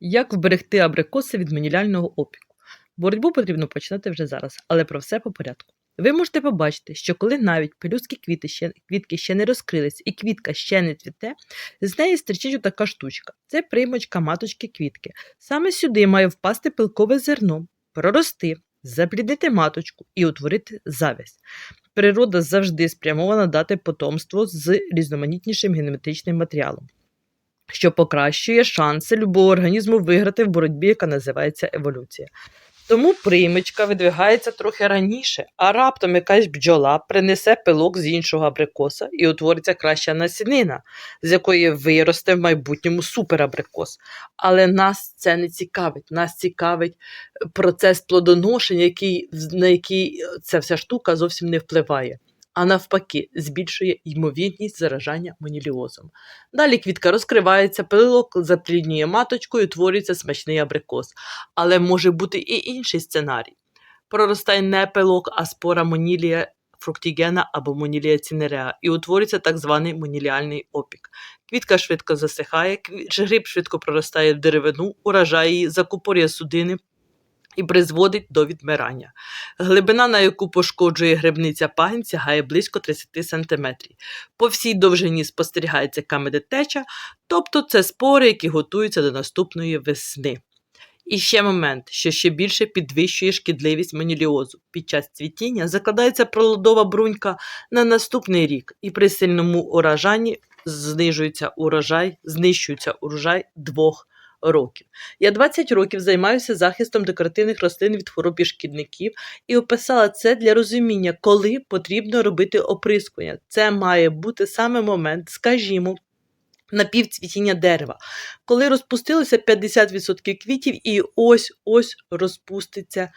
Як вберегти абрикоси від маніляльного опіку? Боротьбу потрібно починати вже зараз, але про все по порядку. Ви можете побачити, що коли навіть пелюстки квіти ще, квітки ще не розкрились і квітка ще не цвіте, з неї стерчить така штучка. Це примочка маточки квітки. Саме сюди має впасти пилкове зерно, прорости, запліднити маточку і утворити завязь. Природа завжди спрямована дати потомство з різноманітнішим генетичним матеріалом що покращує шанси любого організму виграти в боротьбі, яка називається еволюція. Тому примичка видвигається трохи раніше, а раптом якась бджола принесе пилок з іншого абрикоса і утвориться краща насінина, з якої виросте в майбутньому суперабрикос. Але нас це не цікавить. Нас цікавить процес плодоношення, який, на який ця вся штука зовсім не впливає а навпаки, збільшує ймовірність заражання моніліозом. Далі квітка розкривається, пилок запліднює маточку і утворюється смачний абрикос. Але може бути і інший сценарій. Проростає не пилок, а спора монілія фруктігена або монілія цінереа, і утворюється так званий моніліальний опік. Квітка швидко засихає, гриб швидко проростає в деревину, уражає її, закупорює судини, і призводить до відмирання. Глибина, на яку пошкоджує грибниця пагін, сягає близько 30 см. По всій довжині спостерігається камедотеча, тобто це спори, які готуються до наступної весни. І ще момент, що ще більше підвищує шкідливість маніліозу. Під час цвітіння закладається пролодова брунька на наступний рік, і при сильному урожанні знижується урожай, знищується урожай двох років. Я 20 років займаюся захистом декоративних рослин від хвороб і шкідників і описала це для розуміння, коли потрібно робити оприскування. Це має бути саме момент, скажімо. Напівцвітіння дерева, коли розпустилося 50% квітів, і ось ось розпуститься,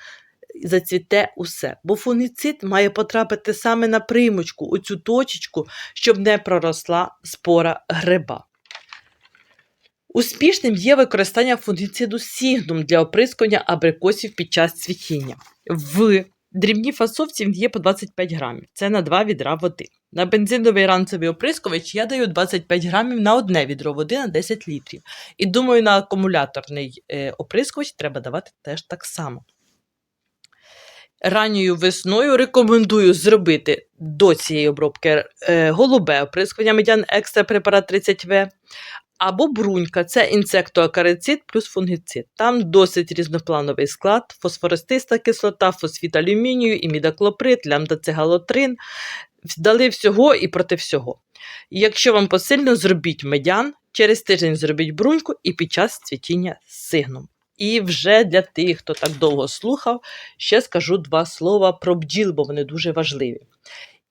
зацвіте усе. Бо фунгіцид має потрапити саме на примочку, у цю точечку, щоб не проросла спора гриба. Успішним є використання фунгіциду сігнум для оприскування абрикосів під час цвітіння. В дрібній фасовці він є по 25 грамів. Це на 2 відра води. На бензиновий ранцевий оприскувач я даю 25 грамів на одне відро води на 10 літрів. І думаю, на акумуляторний е, оприскувач треба давати теж так само. Ранньою весною рекомендую зробити до цієї обробки е, голубе оприскування медян екстра препарат 30В. Або брунька це інсектоакарицид плюс фунгіцид. Там досить різноплановий склад, фосфористиста кислота, фосфіт алюмінію, імідаклоприд, лямдацегалотрин. Дали всього і проти всього. Якщо вам посильно, зробіть медян, через тиждень зробіть бруньку і під час цвітіння сигном. І вже для тих, хто так довго слухав, ще скажу два слова про бджіл, бо вони дуже важливі.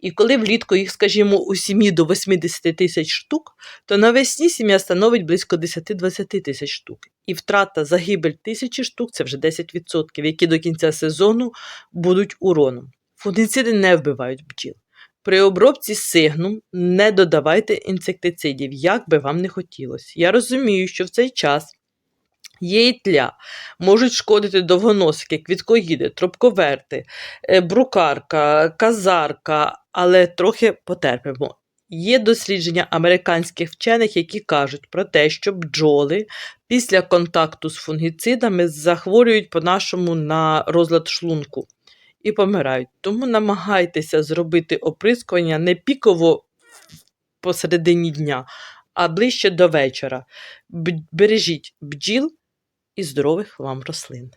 І коли влітку їх, скажімо, у сім'ї до 80 тисяч штук, то навесні сім'я становить близько 10-20 тисяч штук. І втрата загибель тисячі штук це вже 10%, які до кінця сезону будуть уроном. Фунгіциди не вбивають бджіл. При обробці сигнум не додавайте інсектицидів, як би вам не хотілося. Я розумію, що в цей час Є тля, можуть шкодити довгоносики, квіткоїди, тропковерти, е, брукарка, казарка, але трохи потерпимо. Є дослідження американських вчених, які кажуть про те, що бджоли після контакту з фунгіцидами захворюють по-нашому на розлад шлунку і помирають. Тому намагайтеся зробити оприскування не піково посередині дня, а ближче до вечора. Бережіть бджіл і здорових вам рослин.